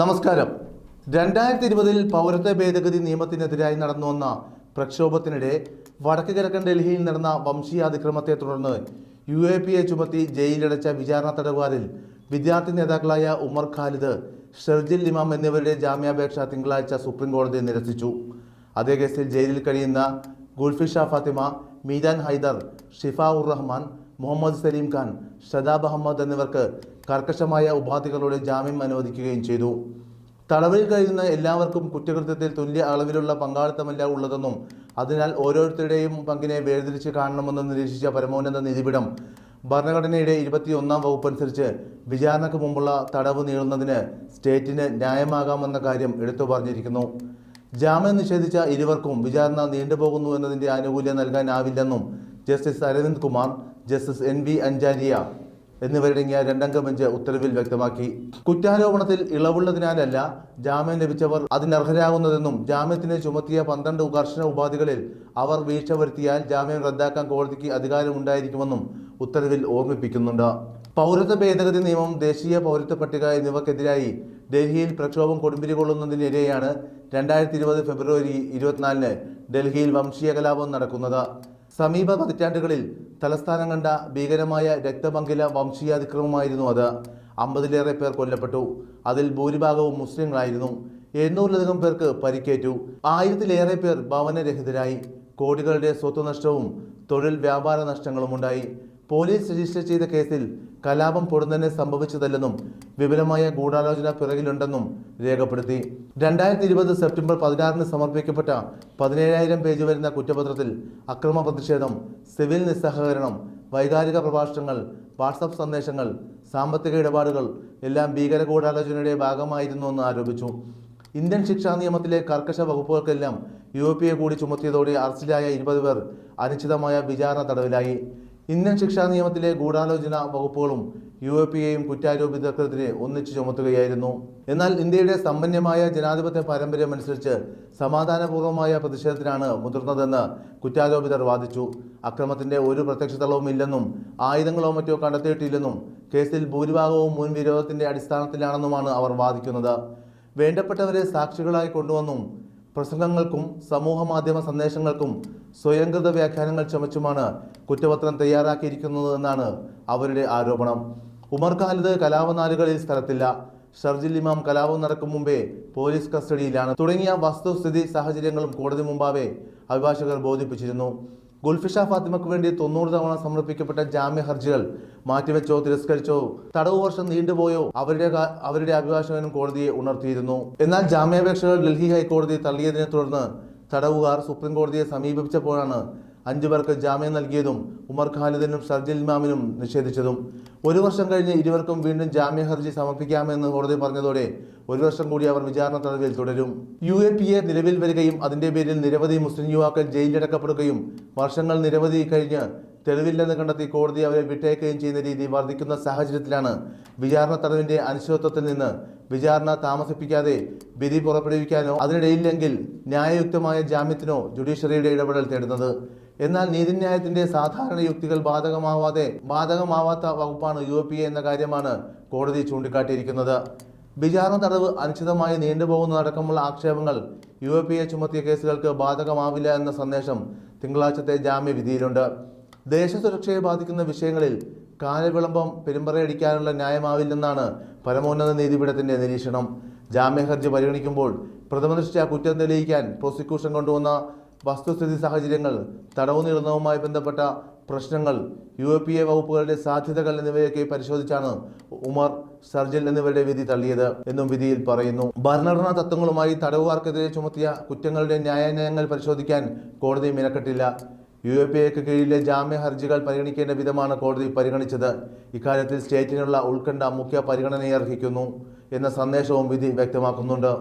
നമസ്കാരം. രണ്ടായിരത്തി ഇരുപതിൽ പൗരത്വ ഭേദഗതി നിയമത്തിനെതിരായി നടന്നു വന്ന പ്രക്ഷോഭത്തിനിടെ വടക്ക് കിഴക്കൻ ഡൽഹിയിൽ നടന്ന വംശീയാതിക്രമത്തെ തുടർന്ന് യു എ പി എ ചുമത്തി ജയിലിലടച്ച വിചാരണ തടവുകാരിൽ വിദ്യാർത്ഥി നേതാക്കളായ ഉമർ ഖാലിദ് ഷെർജിൽ ഇമാം എന്നിവരുടെ ജാമ്യാപേക്ഷ തിങ്കളാഴ്ച സുപ്രീം കോടതി നിരസിച്ചു. അതേ കേസിൽ ജയിലിൽ കഴിയുന്ന ഗുൽഫിഷ ഫാത്തിമ മീരാൻ ഹൈദർ ഷിഫ ഉർ റഹ്മാൻ മുഹമ്മദ് സലീം ഖാൻ ഷദാബ് അഹമ്മദ് എന്നിവർക്ക് കർക്കശമായ ഉപാധികളോടെ ജാമ്യം അനുവദിക്കുകയും ചെയ്തു. തടവിൽ കഴിയുന്ന എല്ലാവർക്കും കുറ്റകൃത്യത്തിൽ തുല്യ അളവിലുള്ള പങ്കാളിത്തമല്ല ഉള്ളതെന്നും അതിനാൽ ഓരോരുത്തരുടെയും പങ്കിനെ വേർതിരിച്ച് കാണണമെന്ന് നിരീക്ഷിച്ച പരമോന്നത നീതിപീഠം ഭരണഘടനയുടെ ഇരുപത്തിയൊന്നാം വകുപ്പ് അനുസരിച്ച് വിചാരണയ്ക്ക് മുമ്പുള്ള തടവ് നീളുന്നതിന് സ്റ്റേറ്റിന് ന്യായമാകാമെന്ന കാര്യം എടുത്തു പറഞ്ഞിരിക്കുന്നു. ജാമ്യം നിഷേധിച്ച ഇരുവർക്കും വിചാരണ നീണ്ടുപോകുന്നു എന്നതിന്റെ ആനുകൂല്യം നൽകാനാവില്ലെന്നും justice Aravind Kumar justice N V Anjaria എന്നിവരടങ്ങിയ രണ്ടംഗ ബെഞ്ച് ഉത്തരവിൽ വ്യക്തമാക്കി. കുറ്റാരോപണത്തിൽ ഇളവുള്ളതിനാലല്ല ജാമ്യം ലഭിച്ചവർ അതിനർഹരാകുന്നതെന്നും ജാമ്യത്തിന് ചുമത്തിയ പന്ത്രണ്ട് കർശന ഉപാധികളിൽ അവർ വീഴ്ച വരുത്തിയാൽ ജാമ്യം റദ്ദാക്കാൻ കോടതിക്ക് അധികാരമുണ്ടായിരിക്കുമെന്നും ഉത്തരവിൽ ഓർമ്മിപ്പിക്കുന്നുണ്ട്. പൗരത്വ ഭേദഗതി നിയമം ദേശീയ പൗരത്വ പട്ടിക എന്നിവക്കെതിരായി ഡൽഹിയിൽ പ്രക്ഷോഭം കൊടുമ്പിരി കൊള്ളുന്നതിനിടെയാണ് രണ്ടായിരത്തി ഇരുപത് ഫെബ്രുവരി ഇരുപത്തിനാലിന് ഡൽഹിയിൽ വംശീയ കലാപം നടക്കുന്നത്. സമീപ പതിറ്റാണ്ടുകളിൽ തലസ്ഥാനം കണ്ട ഭീകരമായ രക്തപങ്കില വംശീയാതിക്രമമായിരുന്നു അത്. അമ്പതിലേറെ പേർ കൊല്ലപ്പെട്ടു. അതിൽ ഭൂരിഭാഗവും മുസ്ലിങ്ങളായിരുന്നു. എണ്ണൂറിലധികം പേർക്ക് പരിക്കേറ്റു. ആയിരത്തിലേറെ പേർ ഭവനരഹിതരായി. കോടികളുടെ സ്വത്ത് നഷ്ടവും തൊഴിൽ വ്യാപാര നഷ്ടങ്ങളും ഉണ്ടായി പോലീസ് രജിസ്റ്റർ ചെയ്ത കേസിൽ കലാപം പൊടുന്നനെ സംഭവിച്ചതല്ലെന്നും വിപുലമായ ഗൂഢാലോചന പിറകിലുണ്ടെന്നും രേഖപ്പെടുത്തി. രണ്ടായിരത്തി ഇരുപത് സെപ്റ്റംബർ പതിനാറിന് സമർപ്പിക്കപ്പെട്ട പതിനേഴായിരം പേജ് വരുന്ന കുറ്റപത്രത്തിൽ അക്രമ പ്രതിഷേധം സിവിൽ നിസ്സഹകരണം വൈകാരിക പ്രഭാഷണങ്ങൾ വാട്സപ്പ് സന്ദേശങ്ങൾ സാമ്പത്തിക ഇടപാടുകൾ എല്ലാം ഭീകര ഗൂഢാലോചനയുടെ ഭാഗമായിരുന്നുവെന്ന് ആരോപിച്ചു. ഇന്ത്യൻ ശിക്ഷാ നിയമത്തിലെ കർക്കശ വകുപ്പുകൾക്കെല്ലാം യു പി എ കൂടി ചുമത്തിയതോടെ അറസ്റ്റിലായ ഇരുപത് പേർ അനിശ്ചിതമായ വിചാരണ തടവിലായി. ഇന്ത്യൻ ശിക്ഷാ നിയമത്തിലെ ഗൂഢാലോചന വകുപ്പുകളും യു എ പി എയും കുറ്റാരോപിതർക്കെതിരെ ഒന്നിച്ചു ചുമത്തുകയായിരുന്നു. എന്നാൽ ഇന്ത്യയുടെ സമ്പന്നമായ ജനാധിപത്യ പാരമ്പര്യം അനുസരിച്ച് സമാധാനപൂർവമായ പ്രതിഷേധത്തിനാണ് മുതിർന്നതെന്ന് കുറ്റാരോപിതർ വാദിച്ചു. അക്രമത്തിന്റെ ഒരു പ്രത്യക്ഷതളവും ഇല്ലെന്നും ആയുധങ്ങളോ മറ്റോ കണ്ടെത്തിയിട്ടില്ലെന്നും കേസിൽ ഭൂരിഭാഗവും മുൻ വിരോധത്തിന്റെ അടിസ്ഥാനത്തിലാണെന്നുമാണ് അവർ വാദിക്കുന്നത്. വേണ്ടപ്പെട്ടവരെ സാക്ഷികളായി കൊണ്ടുവന്നും പ്രസംഗങ്ങൾക്കും സമൂഹ മാധ്യമ സന്ദേശങ്ങൾക്കും സ്വയംകൃത വ്യാഖ്യാനങ്ങൾ ചുമച്ചുമാണ് കുറ്റപത്രം തയ്യാറാക്കിയിരിക്കുന്നതെന്നാണ് അവരുടെ ആരോപണം. ഉമർ ഖാലിദ് കലാപനാലുകളിൽ സ്ഥലത്തില്ല. ഷർജിൽ ഇമാം കലാപം നടക്കും മുമ്പേ പോലീസ് കസ്റ്റഡിയിലാണ്. തുടങ്ങിയ വസ്തുസ്ഥിതി സാഹചര്യങ്ങളും കോടതി മുമ്പാകെ അഭിഭാഷകർ ബോധിപ്പിച്ചിരുന്നു. ഗുൽഫിഷ ഫാത്തിമക്ക് വേണ്ടി തൊണ്ണൂറ് തവണ സമർപ്പിക്കപ്പെട്ട ജാമ്യ ഹർജികൾ മാറ്റിവെച്ചോ തിരസ്കരിച്ചോ തടവ് വർഷം നീണ്ടുപോയോ അവരുടെ അവരുടെ അഭിഭാഷകനും കോടതിയെ ഉണർത്തിയിരുന്നു. എന്നാൽ ജാമ്യാപേക്ഷകൾ ഡൽഹി ഹൈക്കോടതി തള്ളിയതിനെ തുടർന്ന് തടവുകാർ സുപ്രീം കോടതിയെ സമീപിച്ചപ്പോഴാണ് അഞ്ചു പേർക്ക് ജാമ്യം നൽകിയതും ഉമർ ഖാലിദിനും സർജിൽ ഇമാമിനും നിഷേധിച്ചതും. ഒരു വർഷം കഴിഞ്ഞ് ഇരുവർക്കും വീണ്ടും ജാമ്യ ഹർജി സമർപ്പിക്കാമെന്ന് കോടതി പറഞ്ഞതോടെ ഒരു വർഷം കൂടി അവർ വിചാരണ തടവിൽ തുടരും. യു എ പി എ നിലവിൽ വരികയും അതിന്റെ പേരിൽ നിരവധി മുസ്ലിം യുവാക്കൾ ജയിലിലടക്കപ്പെടുകയും വർഷങ്ങൾ നിരവധി കഴിഞ്ഞ് തെളിവില്ലെന്ന് കണ്ടെത്തി കോടതി അവരെ വിട്ടയക്കുകയും ചെയ്യുന്ന രീതി വർദ്ധിക്കുന്ന സാഹചര്യത്തിലാണ് വിചാരണ തടവിന്റെ അനിശ്ചിതത്വത്തിൽ നിന്ന് വിചാരണ താമസിപ്പിക്കാതെ വിധി പുറപ്പെടുവിക്കാനോ അതിനിടയില്ലെങ്കിൽ ന്യായയുക്തമായ ജാമ്യത്തിനോ ജുഡീഷ്യറിയുടെ ഇടപെടൽ തേടുന്നത്. എന്നാൽ നീതിന്യായത്തിന്റെ സാധാരണ യുക്തികൾ ബാധകമാവാതെ ബാധകമാവാത്ത വകുപ്പാണ് യു പി എന്ന കാര്യമാണ് കോടതി ചൂണ്ടിക്കാട്ടിയിരിക്കുന്നത്. വിചാരണ തടവ് അനിശ്ചിതമായി നീണ്ടുപോകുന്നതടക്കമുള്ള ആക്ഷേപങ്ങൾ യു എ പി എ ചുമത്തിയ കേസുകൾക്ക് ബാധകമാവില്ല എന്ന സന്ദേശം തിങ്കളാഴ്ചത്തെ ജാമ്യവിധിയിലുണ്ട്. ദേശസുരക്ഷയെ ബാധിക്കുന്ന വിഷയങ്ങളിൽ കാലവിളംബം പെരുമ്പറയടിക്കാനുള്ള ന്യായമാവില്ലെന്നാണ് പരമോന്നത നീതിപീഠത്തിന്റെ നിരീക്ഷണം. ജാമ്യ ഹർജി പരിഗണിക്കുമ്പോൾ പ്രഥമദൃഷ്ട്യാ കുറ്റം തെളിയിക്കാൻ പ്രോസിക്യൂഷൻ കൊണ്ടുവന്ന വസ്തുസ്ഥിതി സാഹചര്യങ്ങൾ തടവു നീളുന്നതുമായി ബന്ധപ്പെട്ട പ്രശ്നങ്ങൾ യു എ പി എ വകുപ്പുകളുടെ സാധ്യതകൾ എന്നിവയൊക്കെ പരിശോധിച്ചാണ് ഉമർ സർജിൽ എന്നിവരുടെ വിധി തള്ളിയത് എന്നും വിധിയിൽ പറയുന്നു. ഭരണഘടനാ തത്വങ്ങളുമായി തടവുകാർക്കെതിരെ ചുമത്തിയ കുറ്റങ്ങളുടെ ന്യായാന്യായങ്ങൾ പരിശോധിക്കാൻ കോടതി മിനക്കെട്ടില്ല. യു എ പി എക്ക് കീഴിലെ ജാമ്യ ഹർജികൾ പരിഗണിക്കേണ്ട വിധമാണ് കോടതി പരിഗണിച്ചത്. ഇക്കാര്യത്തിൽ സ്റ്റേറ്റിനുള്ള ഉത്കണ്ഠ മുഖ്യ പരിഗണനയർഹിക്കുന്നു എന്ന സന്ദേശവും വിധി വ്യക്തമാക്കുന്നുണ്ട്.